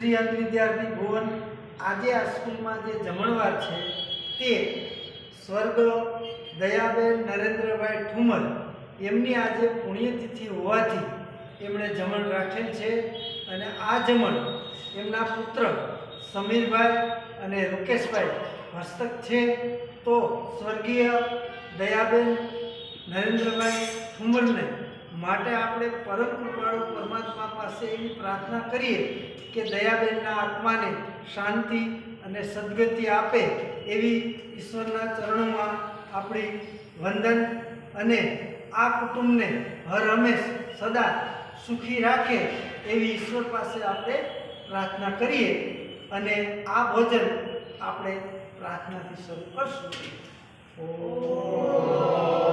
શ્રી વિદ્યાર્થી ભુવન આજે આ સ્કૂલમાં જે જમણવાર છે તે સ્વર્ગ દયાબેન નરેન્દ્રભાઈ ઠુમર એમની આજે પુણ્યતિથિ હોવાથી એમણે જમણ રાખેલ છે અને આ જમણ એમના પુત્ર સમીરભાઈ અને રૂકેશભાઈ હસ્તક છે. તો સ્વર્ગીય દયાબેન નરેન્દ્રભાઈ ઠુમરને માટે આપણે પરમ કૃપાળુ પરમાત્મા પાસે એવી પ્રાર્થના કરીએ કે દયાબેનના આત્માને શાંતિ અને સદગતિ આપે એવી ઈશ્વરના ચરણોમાં આપણી વંદન અને આ કુટુંબને હર હંમેશ સદા સુખી રાખે એવી ઈશ્વર પાસે આપણે પ્રાર્થના કરીએ અને આ ભોજન આપણે પ્રાર્થનાથી શરૂ કરશું. ઓમ